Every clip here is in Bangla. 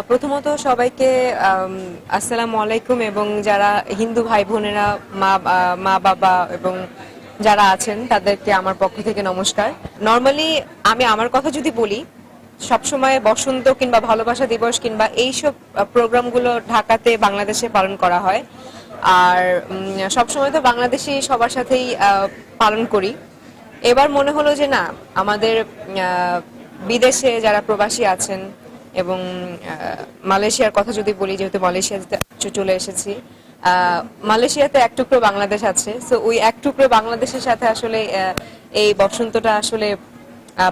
প্রথমত সবাইকে আসসালামু আলাইকুম এবং যারা হিন্দু ভাই বোনেরা মা মা, বাবা এবং যারা আছেন, তাদেরকে আমার পক্ষ থেকে নমস্কার। নর্মালি আমি আমার কথা যদি বলি, সবসময় বসন্ত কিংবা ভালোবাসা দিবস কিংবা এইসব প্রোগ্রামগুলো ঢাকাতে, বাংলাদেশে পালন করা হয়। আর সবসময় তো বাংলাদেশি সবার সাথেই পালন করি। এবার মনে হলো যে না, আমাদের বিদেশে যারা প্রবাসী আছেন এবং মালয়েশিয়ার কথা যদি বলি, যেহেতু মালয়েশিয়াতে চলে এসেছি মালয়েশিয়াতে এক টুকরো বাংলাদেশ আছে। তো ওই এক টুকরো বাংলাদেশের সাথে আসলে এই বসন্তটা আসলে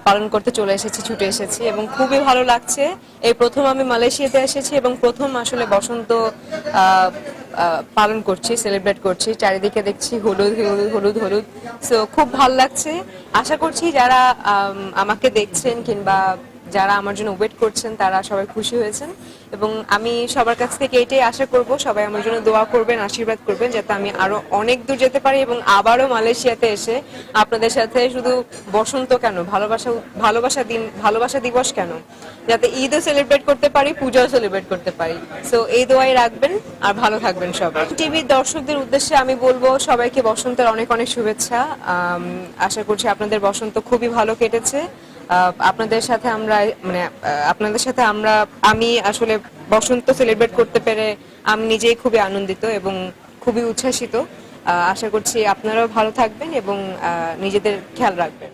পালন করতে চলে এসেছি, ছুটে এসেছি এবং খুবই ভালো লাগছে। এই প্রথম আমি মালয়েশিয়াতে এসেছি এবং প্রথম আসলে বসন্ত পালন করছি সেলিব্রেট করছি। চারিদিকে দেখছি হলুদ হলুদ হলুদ হলুদ। সো খুব ভালো লাগছে। আশা করছি যারা আমাকে দেখছেন কিংবা যারা আমার জন্য ওয়েট করছেন, তারা সবাই খুশি হয়েছেন। এবং আমি সবার কাছ থেকে এটাই আশা করব, সবাই আমার জন্য দোয়া করবেন, আশীর্বাদ করবেন, যাতে আমি আরও অনেক দূর যেতে পারি এবং আবারও মালয়েশিয়াতে এসে আপনাদের সাথে শুধু বসন্ত কেন, ভালোবাসা ভালোবাসা দিন, ভালোবাসা দিবস কেন? যাতে ঈদও সেলিব্রেট করতে পারি, পূজাও সেলিব্রেট করতে পারি। সো এই দোয়াই রাখবেন আর ভালো থাকবেন সবাই। টিভির দর্শকদের উদ্দেশ্যে আমি বলব, সবাইকে বসন্তের অনেক অনেক শুভেচ্ছা। আশা করছি আপনাদের বসন্ত খুবই ভালো কেটেছে। আপনাদের সাথে আমরা মানে আপনাদের সাথে আমরা, আমি আসলে বসন্ত সেলিব্রেট করতে পেরে আমি নিজেই খুবই আনন্দিত এবং খুবই উচ্ছ্বাসিত। আশা করছি আপনারাও ভালো থাকবেন এবং নিজেদের খেয়াল রাখবেন।